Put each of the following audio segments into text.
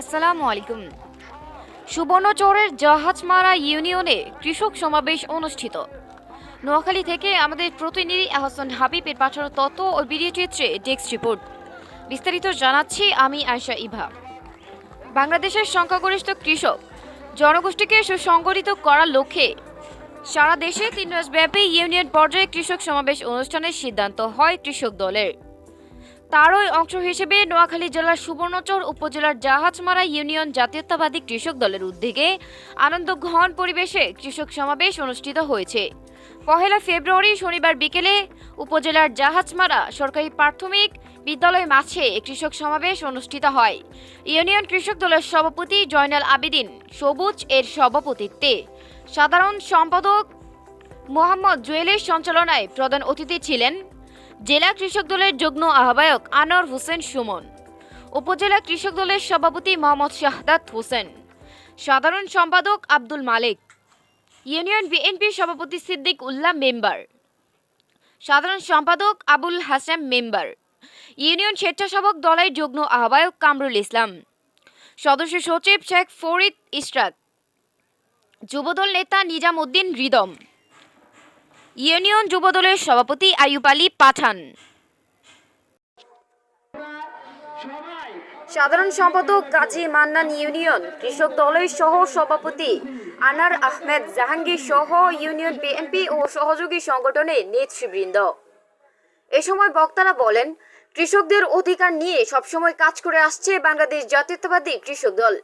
আসসালামু আলাইকুম। সুবর্ণচরের জাহাজমারা ইউনিয়নে কৃষক সমাবেশ অনুষ্ঠিত। নোয়াখালী থেকে আমাদের প্রতিনিধি আহসান হাবিবের পাঠানো তথ্য ও ভিডিও চিত্রে ডেস্ক রিপোর্ট। বিস্তারিত জানাচ্ছি আমি আয়শা ইভা। বাংলাদেশের সংখ্যাগরিষ্ঠ কৃষক জনগোষ্ঠীকে সুসংগঠিত করার লক্ষ্যে সারা দেশে তিন মাসব্যাপী ইউনিয়ন পর্যায়ে কৃষক সমাবেশ অনুষ্ঠানের সিদ্ধান্ত হয় কৃষক দলের। তারই অংশ হিসেবে নোয়াখালী জেলার সুবর্ণচর উপজেলার জাহাজমারা ইউনিয়ন জাতীয়তাবাদী কৃষক দলের উদ্যোগে আনন্দ ঘন পরিবেশে কৃষক সমাবেশ অনুষ্ঠিত হয়েছে। পহেলা ফেব্রুয়ারি শনিবার বিকেলে উপজেলার জাহাজমারা সরকারি প্রাথমিক বিদ্যালয় মাঠে কৃষক সমাবেশ অনুষ্ঠিত হয়। ইউনিয়ন কৃষক দলের সভাপতি জয়নাল আবেদিন সবুজ এর সভাপতিত্বে সাধারণ সম্পাদক মোহাম্মদ জুয়েলের সঞ্চালনায় প্রধান অতিথি ছিলেন জেলা কৃষক দলের যুগ্ম আহ্বায়ক আনোয়ার হোসেন সুমন, উপজেলা কৃষক দলের সভাপতি মোহাম্মদ শাহাদাত হোসেন, সাধারণ সম্পাদক আব্দুল মালিক, ইউনিয়ন বিএনপির সভাপতি সিদ্দিক উল্লাহ মেম্বার, সাধারণ সম্পাদক আবুল হাসান মেম্বার, ইউনিয়ন স্বেচ্ছাসেবক দলের যুগ্ম আহ্বায়ক কামরুল ইসলাম, সদস্য সচিব শেখ ফরিদ ইশরাক যুবদল নেতা নিজাম উদ্দিন রিদম ইউনিয়ন যুবদলের সভাপতি আইয়ুব আলী পাঠান। সাধারণ সম্পাদক গাজী মান্নান ইউনিয়ন, কৃষক দলের সহ সভাপতি আনার আহমেদ জাহাঙ্গীর সহ ইউনিয়ন বিএনপি ও সহযোগী সংগঠনের নেতৃবৃন্দ। এ সময় বক্তারা বলেন, কৃষকদের অধিকার নিয়ে সবসময় কাজ করে আসছে বাংলাদেশ জাতীয়তাবাদী কৃষক দল।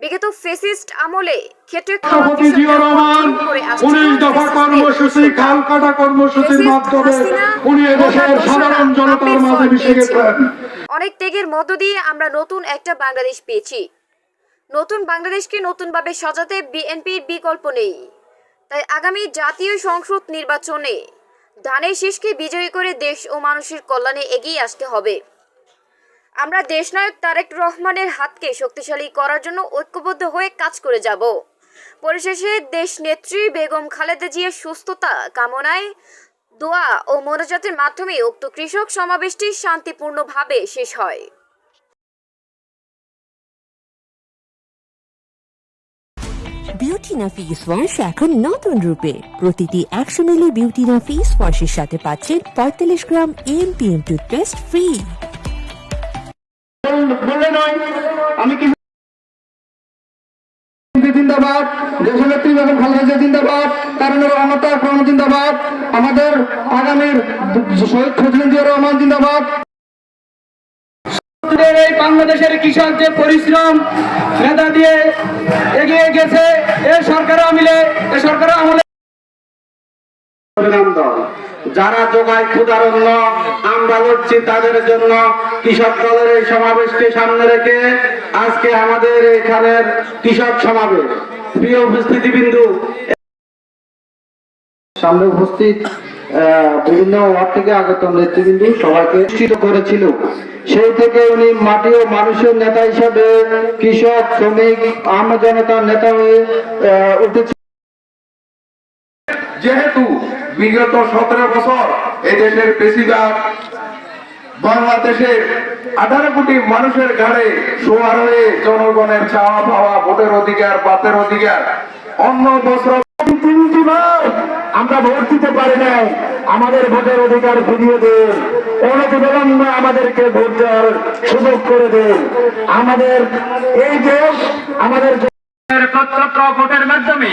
বিগত ফেসিস্ট আমলে উনিশ দফা কর্মসূচি খাল কাটা কর্মসূচির মাধ্যমে উনি এদেশের সাধারণ জনতার মাঝে মিশে গেছেন। অনেক ত্যাগের মধ্য দিয়ে আমরা নতুন একটা বাংলাদেশ পেয়েছি। নতুন বাংলাদেশকে নতুনভাবে সাজাতে বিএনপির বিকল্প নেই। তাই আগামী জাতীয় সংসদ নির্বাচনে ধানের শীষকে বিজয়ী করে দেশ ও মানুষের কল্যাণে এগিয়ে আসতে হবে। আমরা দেশনায়ক তারেক রহমানের হাতকে শক্তিশালী করার জন্য ঐক্যবদ্ধ হয়ে কাজ করে যাব। পরিশেষে দেশ নেত্রী বেগম খালেদা জিয়ার সুস্থতা কামনায় দোয়া ও মোনাজাতের মাধ্যমে উক্ত কৃষক সমাবেশটি শান্তিপূর্ণভাবে শেষ হয়। বিউটিনা ফেস ওয়াশ এখন নতুন রূপে। প্রতিটি একশো মিলি বিউটিনা ফেস ওয়াশের সাথে পাচ্ছেন পঁয়তাল্লিশ গ্রাম এমপিএম টুথপেস্ট ফ্রি বললে নয়। আমি কি পরিশ্রম, মেধা দিয়ে এগিয়ে গেছে, এ সরকার এ সরকার যারা যোগায় ক্ষুদার আমরা লড়ছি তাদের জন্য। কৃষক দলের এই সমাবেশকে সামনে রেখে আজকে আমাদের এখানের কৃষক সমাবেশ। প্রিয় উপস্থিতি বিন্দু সামনে উপস্থিত বিভিন্ন ওয়ার্ড থেকে আগত নেতৃবৃন্দ সবাইকে করেছিল। সেই থেকে উনি মাটি ও মানুষের নেতা হিসাবে কৃষক, শ্রমিক, আম জনতার নেতা হয়ে উঠেছে। যেহেতু বিগত সতেরো বছর এই দেশের বেশিরভাগ বাংলাদেশে আঠারো কোটি মানুষের ঘাড়ে সোয়ার হয়ে জনগণের চাওয়া পাওয়া ভোটের অধিকার, বাতের অধিকার। অন্য তিনটিবার আমরা ভোট দিতে পারি নাই। আমাদের ভোটের অধিকার ফিরিয়ে দেন। অনতিবিলম্বে আমাদেরকে ভোট দেওয়ার সুযোগ করে দেন। আমাদের এই দেশ আমাদের প্রত্যক্ষ ভোটের মাধ্যমে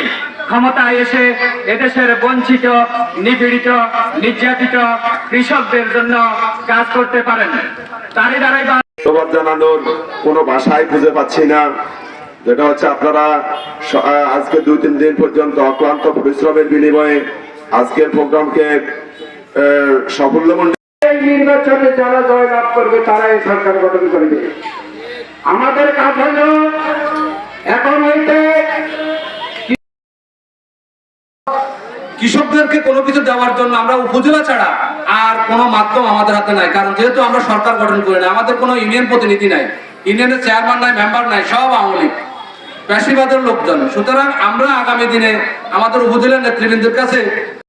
ক্ষমতায় এসে এদেশের বঞ্চিত নিপীড়িত নির্যাতিত কৃষকদের জন্য কাজ করতে পারেন। তারই দ্বারাই ধন্যবাদ জানানোর কোনো ভাষাই খুঁজে পাচ্ছি না। যেটা হচ্ছে আপনারা আজকে দুই তিন দিন পর্যন্ত অক্লান্ত পরিশ্রমের বিনিময়ে আজকের প্রোগ্রামকে সাফল্যমণ্ডিত নির্বাচনে যারা জয় লাভ করবে তারা এই সরকার গঠন করবে আমাদের কাজ হল এখন হইতে কৃষকদেরকে কোনো কিছু দেওয়ার জন্য আমরা উপজেলা ছাড়া আর কোনো মাধ্যম আমাদের হাতে নাই। কারণ যেহেতু আমরা সরকার গঠন করি না, আমাদের কোনো ইউনিয়ন প্রতিনিধি নাই, ইউনিয়নের চেয়ারম্যান নাই, মেম্বার নাই, সব আওয়ামী লীগ পেশিবাদের লোকজন। সুতরাং আমরা আগামী দিনে আমাদের উপজেলার নেতৃবৃন্দের কাছে